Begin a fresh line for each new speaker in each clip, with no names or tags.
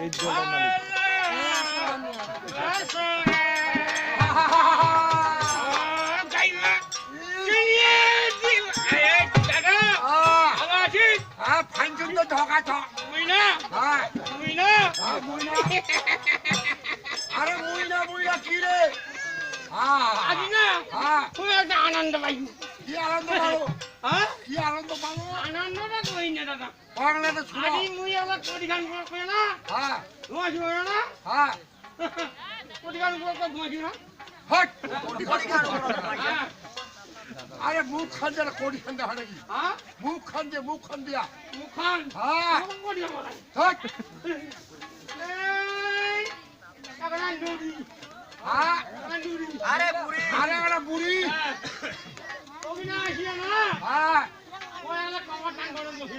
এই জলের মালিক
আরে মুইনা মুইনা কি রে আজ না খুব একটা
আনন্দ পাই
কি আনন্দ পাবো।
হ্যাঁ?
কি আনন্দ পাবো।
আনন্দটা কই না দাদা
বাংলাদেশ
আমি মুই আবার কোড়ি গান করে না?
হ্যাঁ।
ধোঁয়া শুনে না?
হ্যাঁ।
কোটি গান করে ধোঁয়া শুনে
হট।
কোটি গান
আরে মুখ খান যারা কোটি খান দেখা নাকি
হ্যাঁ?
মুখ খান দিয়ে মুখ খান দিয়া। মুখ
খান? হ্যাঁ।
হট। হ্যাঁ। আরে বুড়ি। আরে আরে বুড়ি। হ্যাঁ। অভিনয় আসিয়া না? হ্যাঁ।
ওই
আলা
টান করে
বসি।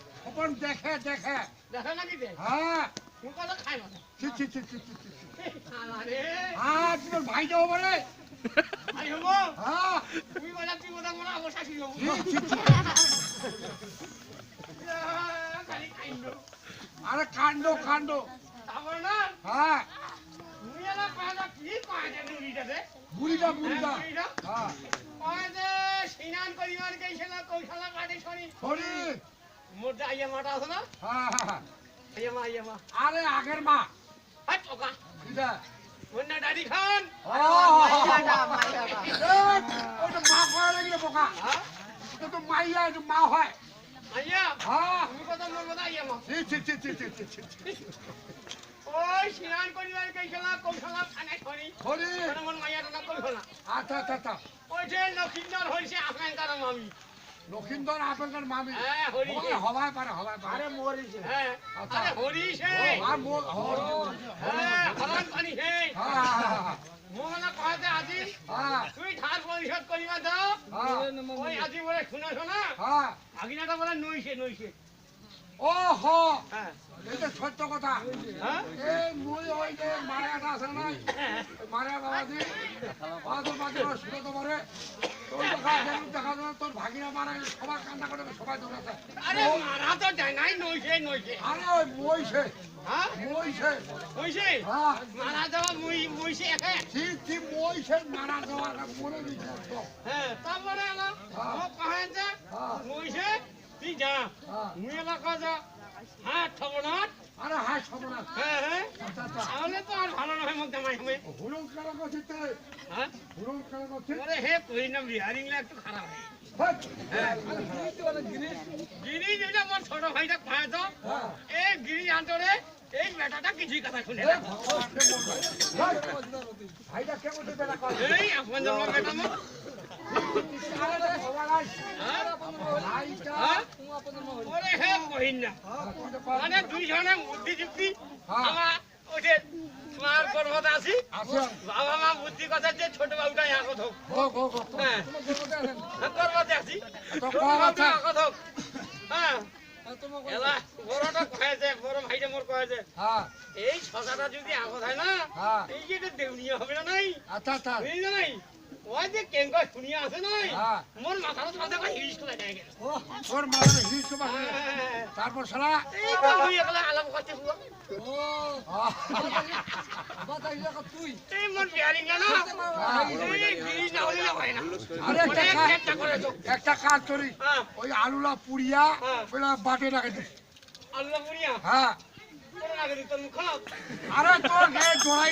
ওপন দেখে দেখে। দেখে
নাকি
হ্যাঁ। ভাই যাব
ভাই হব?
হ্যাঁ।
তুই বলে তুই বোধ
আরে কাণ্ড কাণ্ড।
না?
হ্যাঁ।
তুমি কি পায়না বুড়িটাতে
বুড়িটা বুড়িটা। হ্যাঁ,
হ্যাঁ। পায়না সিনান করিবার গেছিল কৌশলা কাটে শনি।
হ্যাঁ, হ্যাঁ, হ্যাঁ। আগের মা।
হাট খান। হয়?
মাইয়া হ্যাঁ।
কথা বলব না আইয়া মা।
ছি ছি ছি ছি ছি ছি
ওই না কইছলা
আচ্ছা আচ্ছা আচ্ছা।
ওই যে লক্ষিন্দর হইছে আকাঙ্কার মামি
লক্ষিন্দর আপেলকার মামি।
হ্যাঁ
হবাই পারে হবাই পারে। আরে
হ্যাঁ আরে হরিছে
আর মোর
হ্যাঁ হরণ পানি হে।
হ্যাঁ
মোহনা কহাতে আজি।
হ্যাঁ।
তুই ধার পরিশোধ করিবা দাও।
হ্যাঁ।
ওই আজি বলে শুনে শোনা।
হ্যাঁ।
আগিনাটা বলে নইছে নইছে
ও হ
হ্যাঁ।
এটা সত্য কথা।
হ্যাঁ?
এই মুই ওই যে মারিয়াটা আছে নাই মারিয়া বাদর বাদর শুনে তো পারে তোর দেখা যেমন দেখা যায় তোর ভাগিনা মারা গেলে সবাই কান্না করে সবাই দৌড়াতে
আরে মারা তো যায় নাই নইছে নইছে।
আরে ওই মইছে
হ্যাঁ?
মইছে
হইছে
হ্যাঁ।
মারা যাওয়া মুই মুইছে
মইছে মারা যাওয়ার মনে দিচ্ছে
হ্যাঁ তারপরে এলা ও যে
হ্যাঁ।
মুইছে তুই যা।
হ্যাঁ।
তুমি এলাকা যা। হ্যাঁ ঠগনাথ
আরে হ্যাঁ ঠগনাথ
হ্যাঁ হ্যাঁ।
আচ্ছা, আচ্ছা।
তাহলে তো আর ভালো নয় মধ্যে মাই হবে।
হুলুম খারাপ হচ্ছে তো?
হ্যাঁ?
হুলুম খারাপ হচ্ছে
আরে হে কই না বিহারিং লা একটু খারাপ হয়।
হ্যাঁ।
হ্যাঁ। গিরিশ এটা মোর ছোট ভাইটা পায় তো। এই গিরিশ আন্তরে এই বেটাটা কিছুই কথা শুনে না।
ভাইটা কেমন বেটা কয়।
এই আপনার জন্য বেটা মানে দুইজনে বুদ্ধি যুক্তি আমার ওঠে তোমার গর্ভত আছি বাবা মা বুদ্ধি কথা যে ছোট বাবুটাই আকত হোক হ্যাঁ গর্ভতে আছি ছোট বাবুটা আকত হোক হ্যাঁ এই ছটা যদি আগত হয় না এই যে দেউনিয়া হবে না নাই?
আচ্ছা আচ্ছা।
বুঝলি নাই? ওই যে কেঙ্কা শুনিয়া আছে নাই?
হ্যাঁ।
মোর মাথার মাথা করে হিরিস করে দেয় গেল
তোর মাথায় হিস তো তারপর শালা?
এই তো তুই একলা আলাপ করতে পুরো
আহ,
এই মোর বিয়ারিং না এই গিরিশ না হলে না হয় না।
আরে একটা কাজ-
করে তো
একটা কাজ করি।
হ্যাঁ।
ওই আলুলা পুড়িয়া। ওইটা বাটে রাখে দিস।
আল্লাহ পুরিয়া
হ্যাঁ। আরে তোর গায়ে জড়াই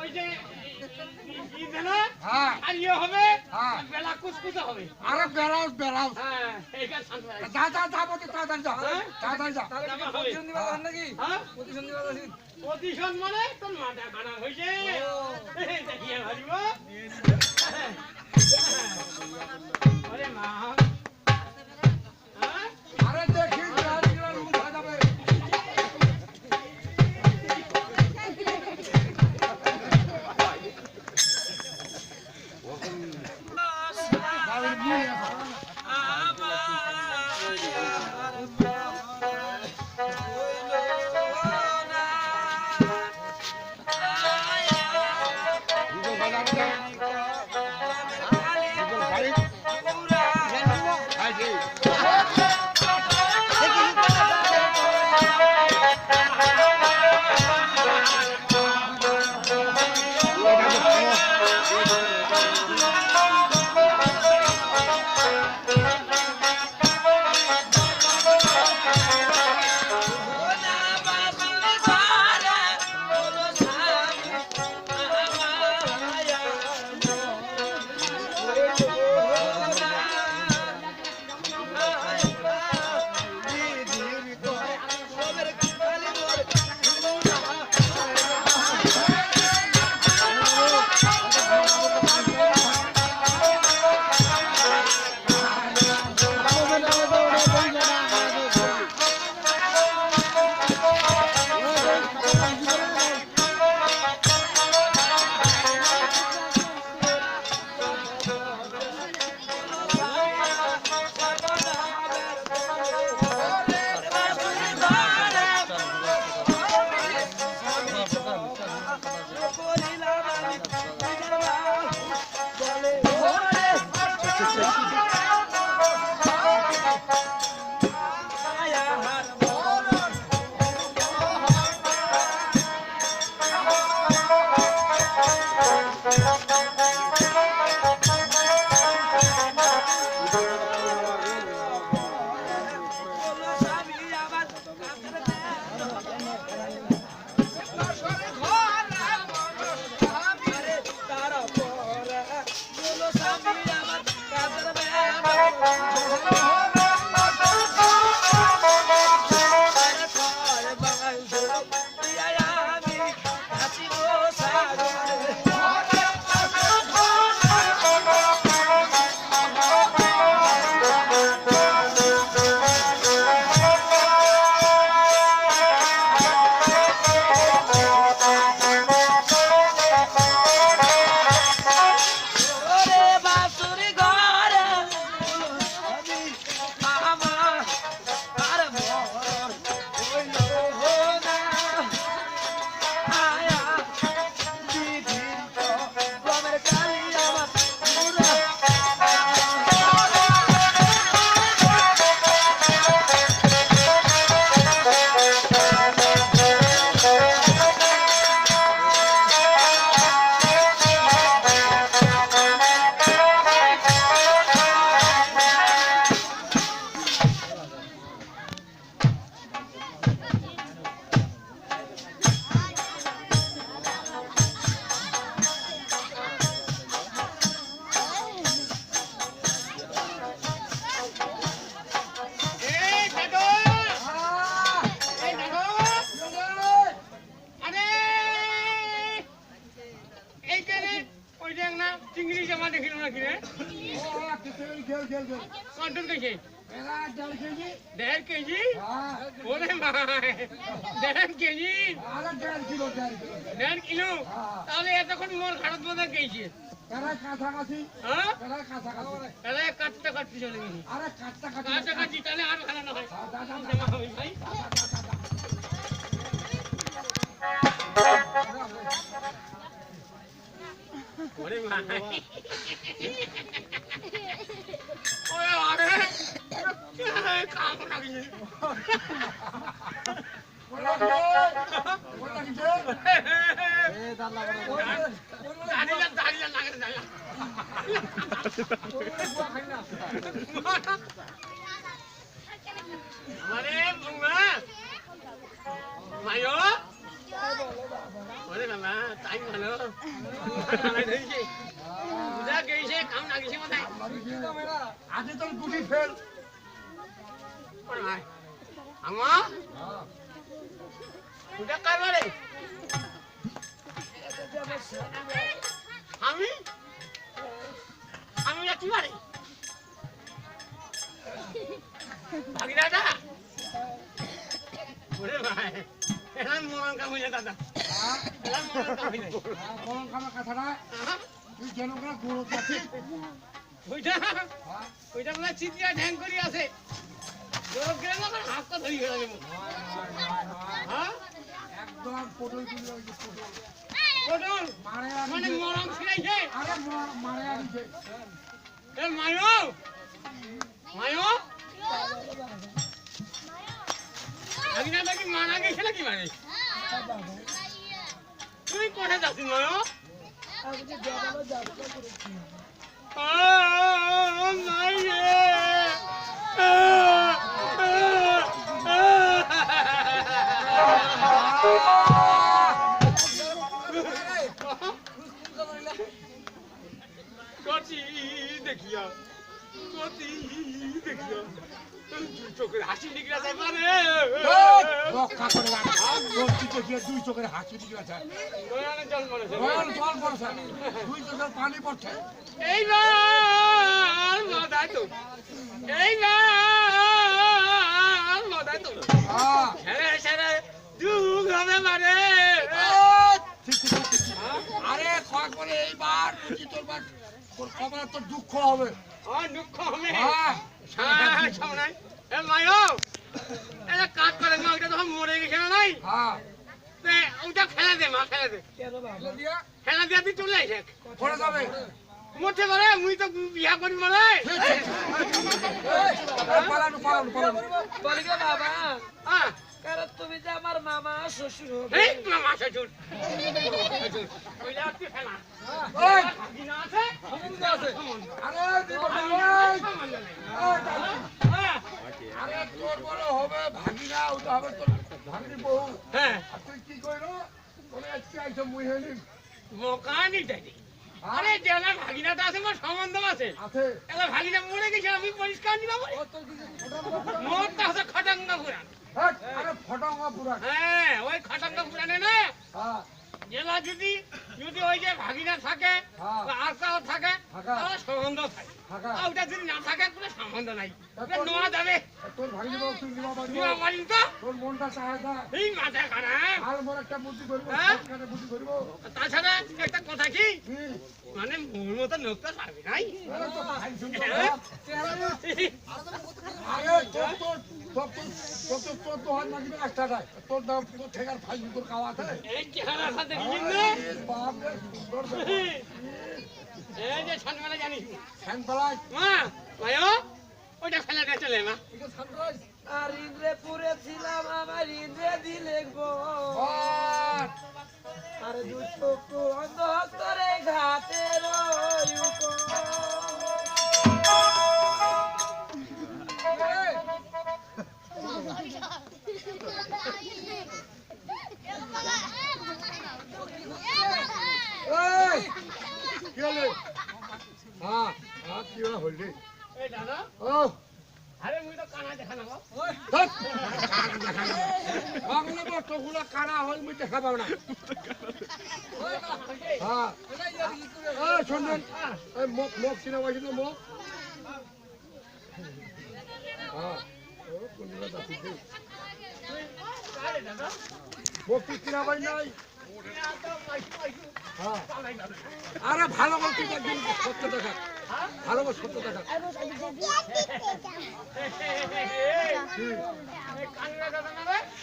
ওই যে
হ্যাঁ।
আর ইয়ে হবে
হ্যাঁ।
বেলা কুচকুচে হবে।
আরে বেড়াও বেড়াও।
হ্যাঁ এইটা ছাদ বেড়াই
যা যা যা বলতে তাড়াতাড়ি যা
হ্যাঁ?
তাড়াতাড়ি যা।
জামা হবে। হ্যাঁ? প্রতিশোধ মানে তোর মাথা খারাপ হয়েছে। দেখিয়ে ভাবিব আরে মা। হ্যাঁ?
আরে Thank
you. কাটতে কাটতে চলে গেছি
আরে কাছটা কাছি।
কাছাকাছি তাহলে আর ভালো না হয়
হ্যাঁ, দা, দা, দা।
জামা হবে ভাই ওরে ভাই ওরে আরে কাম লাগিয়ে
বললা কি রে? বললা কি রে?
দাঁড়িয়ে দাঁড়িয়ে লাগে দাঁড়িয়ে আমারে বুমা মায়ো ওরে বাবা তাই ভালো পূজা গেছে কাম লাগিছে মাথায়
আজি তোর গুটি ফেল
ওরে ভাই আমা? আমি বাড়ি? ভাগিনাটা ওরে ভাই এরা মরণ কাম দাদা। এরা মরণ কাম
মরণ খামা কথাটা তুই যেন করে
ওইটা ওইটা ঢ্যাং আছে লোক গেলে না হাতটা ধরি হয়ে। যাবে
একদম পটল তুলে ওই পটল।
পটল?
মারে
মানে
আনিছে
মরণ ছিড়াইছে
আরে মারে আনিছে
এ মায়ো? মায়ো? ভাগিনা নাকি মারা গেছে নাকি মানে তুই কোথায় যাচ্ছিস মায়ো? আহ, মাইয়ে। আহ, কতি দেখিয়া কতি দেখিয়া চোখের হাসি নিকলা যায় মানে।
রক্ষা করে তোর দিকে গিয়ে দুই চোখের হাসি দিকে আছে
দয়ালে জল মরেছে
জল জল দুই চোখের পানি পড়ছে।
এইবার তো তো।
হ্যাঁ
দুঃখ হবে মানে।
ঠিক ঠিক ঠিক, ঠিক। আরে কয় করে এইবার বুঝি তোর বার তোর তোর দুঃখ হবে।
ও দুঃখ হবে।
হ্যাঁ
হ্যাঁ সামনে এ মায়ো এটা কাজ করে না ওইটা তখন মরে গেছে না নাই?
হ্যাঁ।
তে ওইটা দে মা ফেলে দে।
দিয়া?
তুই চলে আসে
পড়ে যাবে।
মোটে মারে মুই তো বিয়া করি
পালানো পালানো পালানো।
বাবা।
হ্যাঁ।
কারণ তুমি যে আমার মামা শ্বশুর হবে।
এই ফেলা
ওই
আছে?
আরে দিব। ওই, দাদা।
হ্যাঁ।
আরে তোর বড় হবে ভাগিনা ওটা হবে তোর ভাগিনি বউ।
হ্যাঁ।
তুই কি কইলো তোরে আজকে আইছো মুই হেলি
মোকানি দাদি আরে জেলা ভাগিনাটা আছে মোর সম্বন্ধ আছে।
আছে।
এলা ভাগিনা মরে গেছে আমি পরিষ্কার নিবা মোর তো আছে খটাঙ্গা
হ্যাট, আরে ফটঙ্গা
হ্যাঁ ওই খটাঙ্গা পুরাণে না
হ্যাঁ।
জেলা যদি যদি ওই যে ভাগিনা থাকে
হ্যাঁ।
বা আর কাউ থাকে। তাহলে সম্বন্ধ থাকে। আর ওটা যদি না থাকে কোনো সম্বন্ধ নাই। নোয়া যাবে।
তোর ভাগিনি বউ তুই নিবা
নিবা
পারব
তো।
তোর মনটা চায় না
এই মাথা খারাপ।
আর মোর একটা বুদ্ধি করব? বুদ্ধি করব।
তাছাড়া একটা কথা কি? মানে মোর মতো তো পাবে নাই।
আরে? আরে তোর তোর
ওইটা ফেলে চলে মা
আর ইন্দ্রে পুরে ছিলাম আমার ইন্দ্রে দিলে গো
আর
আর অন্ধ হস্তরে ঘাটের
এই কি হলো? হ্যাঁ হ্যাঁ
মুই কানা দেখা
কানা পাও না। হ্যাঁ। এই মুখ মুখ চিনা পাইছি না হ্যাঁ। দাসি
আরে
ভালো তুই একদিন সত্য দেখা। ভালো সত্য দেখা।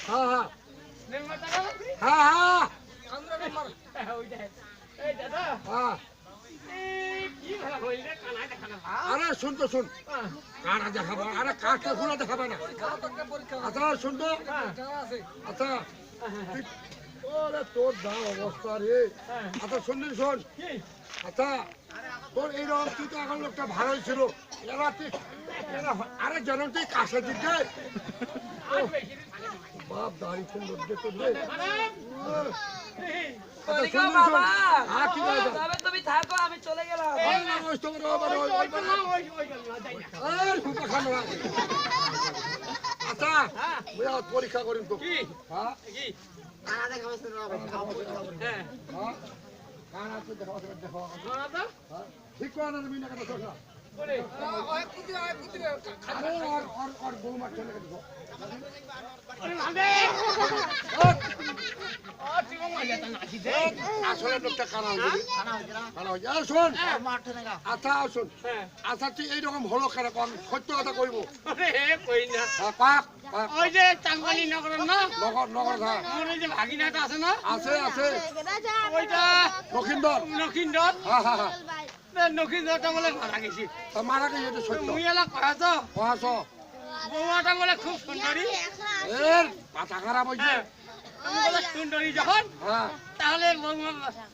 হ্যাঁ হ্যাঁ। হ্যাঁ হ্যাঁ।
দাদা।
হ্যাঁ। আরে শুন তো শুন। কারা দেখাবো আরে কাজটা খুলে দেখাবে না? আচ্ছা শুন তো। আচ্ছা। ওরে তোর যা অবস্থা রে। আচ্ছা শুনলি শোন। আচ্ছা তোর এইরকম তুই তো এখন লোকটা ভালোই ছিল। এরা তুই আরে যেন তুই কাছে দিতে বাপ দাড়ি সুন্দর দেখতে হ্যাঁ,
থাকো আমি চলে গেলাম।
আচ্ছা পরীক্ষা করিম তো
কি
হ্যাঁ হ্যাঁ
হ্যাঁ
হ্যাঁ হ্যাঁ ঠিক করে না তুমি কথা আচ্ছা
হ্যাঁ
আচ্ছা তুই এইরকম হলো কেন সত্য কথা কইব হ্যাঁ
ওই যে চাঙ্গালি নগরের না
নগর নগর হ্যাঁ
যে ভাগিনাটা আছে না
আছে আছে
ওইটা
লক্ষিন্দর
লক্ষিন্দর
হ্যাঁ হ্যাঁ হ্যাঁ
লক্ষিন্দরটা বলে মারা গেছি
মারা গেছে এটা সত্য
মুই এলা কয়া তো
কহাস
বৌমাটা বলে খুব সুন্দরী
এর মাথা খারাপ হয়েছে
হ্যাঁ বলে সুন্দরী যখন
হ্যাঁ
তাহলে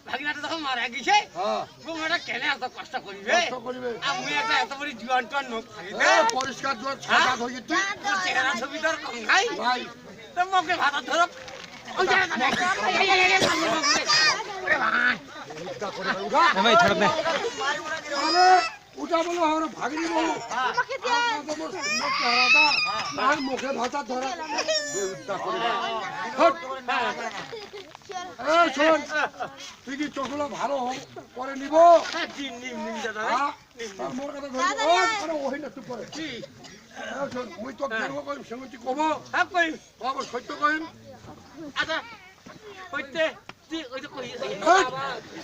ভাগিনাটা যখন মারা গেছে
হ্যাঁ
বৌমাটা কেন এত কষ্ট করিবে
কষ্ট করিবে
আমি একটা এত বড় জোয়ান টোয়ান নোখ থাকিবে
পরিষ্কার জোর ছাড়া হয়ে তুই
চেহারা ছবি তোর কম
ভাই
তো মুখে ভাত ধরো ওই যে মুখে।
বলো আমার ভাগনি বলো ভাতা ধরা শোন তুই কি চোখগুলো ভালো পরে নিব
হ্যাঁ।
হ্যাঁ? মোর কথা ধরবি। ওই না চুপ করে।
কি?
এই শোন, মুই তোক গর্ব করিম, সঙ্গে কব।
হ্যাঁ, কই।
সত্য করিম।
আচ্ছা,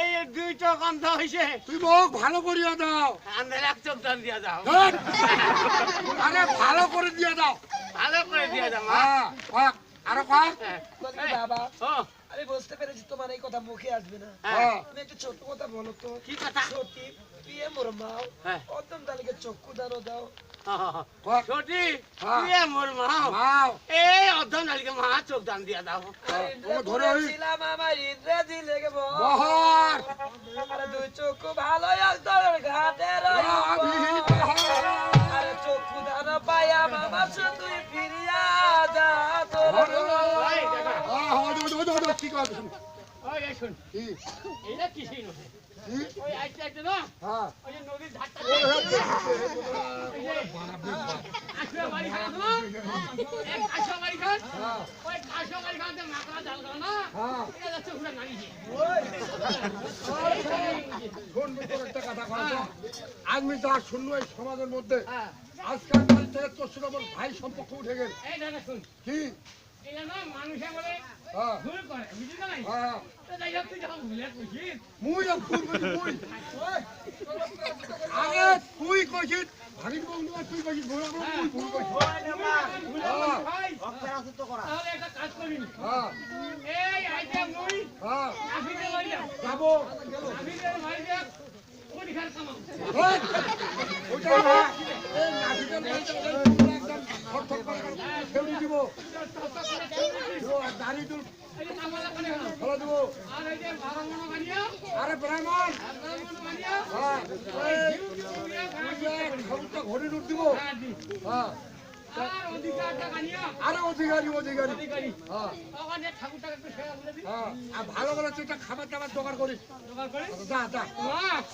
এই
দুই চোখ অন্ধ
হইছে।
তুই মোক ভালো করিয়া দাও।
আন্ধারে এক চোখ দান দিয়া যাও।
আরে ভালো করে দিয়ে দাও।
ভালো করে দিয়া যাও,
হ্যাঁ আরও
হ্যাঁ।
বাবা? আমি বুঝতে পেরেছি তোমার এই কথা মুখে আসবে না।
হ্যাঁ।
তুমি একটা ছোট কথা বলো তো।
কি কথা?
সত্যি তুই মোর মাও। চক্ষু দানো দাও।
হ্যাঁ।
তুই মোর মা।
মাও
এই অর্ধ নালিকে মা চোখ দান দিয়া দাও
হ্যাঁ, ধরে
ছিলাম আমার গে বল।
বহর
আরে দুই চক্ষু ভালো একদম ঘাটে
আমি
আরে চক্ষু দান পাইয়া মামা তুই ফিরিয়া যা তোর
ওই, দাদা,
কি কথা
ওই, এই শোন,
কি
এইটা কিছুই নয়।
আমি যা শুনলো এই সমাজের মধ্যে আজকাল থেকে তোর সঙ্গে আমার ভাই সম্পর্ক উঠে গেল। কি? হ্যাঁ।
করে?
হ্যাঁ
হোক, তুই কইছিস,
ভাগিন বন্ধু আর তুই কইছিস ভুল আমরা তুই ভুল কইছিস
ভুলে
হ্যাঁ।
তাহলে একটা কাজ করিনি।
হ্যাঁ।
এই আইতে মুই।
হ্যাঁ।
আফিসে লইয়া,
যাব।
আফিসে মাইরে পরীক্ষার কামাও।
ওটা না এই নাচিটার
আর
ব্রাহ্মণ ঘড়ি উঠ দিব। হ্যাঁ
আর
অধিকারী অধিকারী ভালো তুই খাবার টাবার জোগাড় করিস। যা যা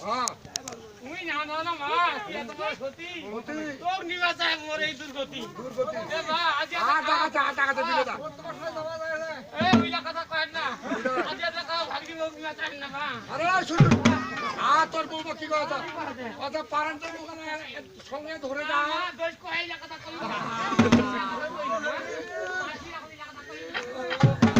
হ্যাঁ
তুমি না দাও না মা, তুই বড় সতী। তোর নিবাসায় মোর এই দুর্গতি।
দুর্গতি
এ মা, আজ এত
আ টাকা টাকা টাকা দিলে দা
এই ওইলা কথা কয়েন না। আজ এত কাউ ভাগ্নি মুখ না মা।
আরে শুন আ তোর বউবা কি কথা কথা পারেন তো সঙ্গে ধরে যা
দোষ কয়, কথা না।